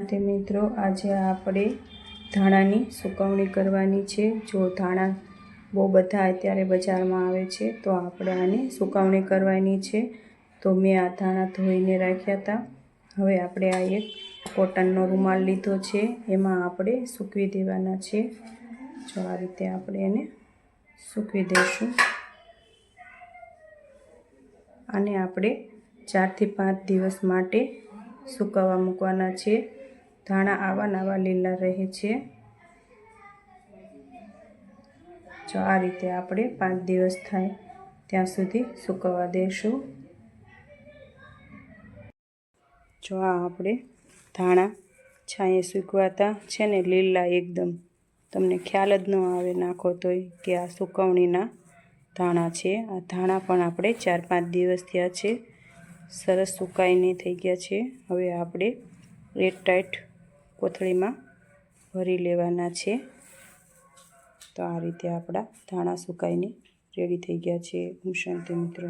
તે મિત્રો, આજે આપણે ધાણાની સુકવણી કરવાની છે. જો ધાણા બહુ બધા અત્યારે બજારમાં આવે છે, તો આપણે આની સુકવણી કરવાની છે. તો મેં આ ધાણા ધોઈને રાખ્યા હતા. હવે આપણે આ એક કોટનનો રૂમાલ લીધો છે. એમાં આપણે સૂકવી દેવાના છે. જો આ રીતે આપણે એને સૂકવી દઈશું. અને આપણે ચારથી પાંચ દિવસ માટે સુકવવા મૂકવાના છે. ધાણા આવા નવા લીલા રહે છે. જો આ રીતે આપણે પાંચ દિવસ થાય ત્યાં સુધી સુકવવા દઈશું જો આ આપણે ધાણા છાંયે સૂકવાતા છે ને લીલા એકદમ, તમને ખ્યાલ જ ન આવે નાખો તોય કે આ સુકવણીના ધાણા છે. આ ધાણા પણ આપણે ચાર પાંચ દિવસ થયા છે. સરસ સુકાઈને થઈ ગયા છે. હવે આપણે એર ટાઈટ કોથળીમાં ભરી લેવાના છે. તો આ રીતે આપણા ધાણા સુકાઈને રેડી થઈ ગયા છે. હું શાંતિ મિત્રો.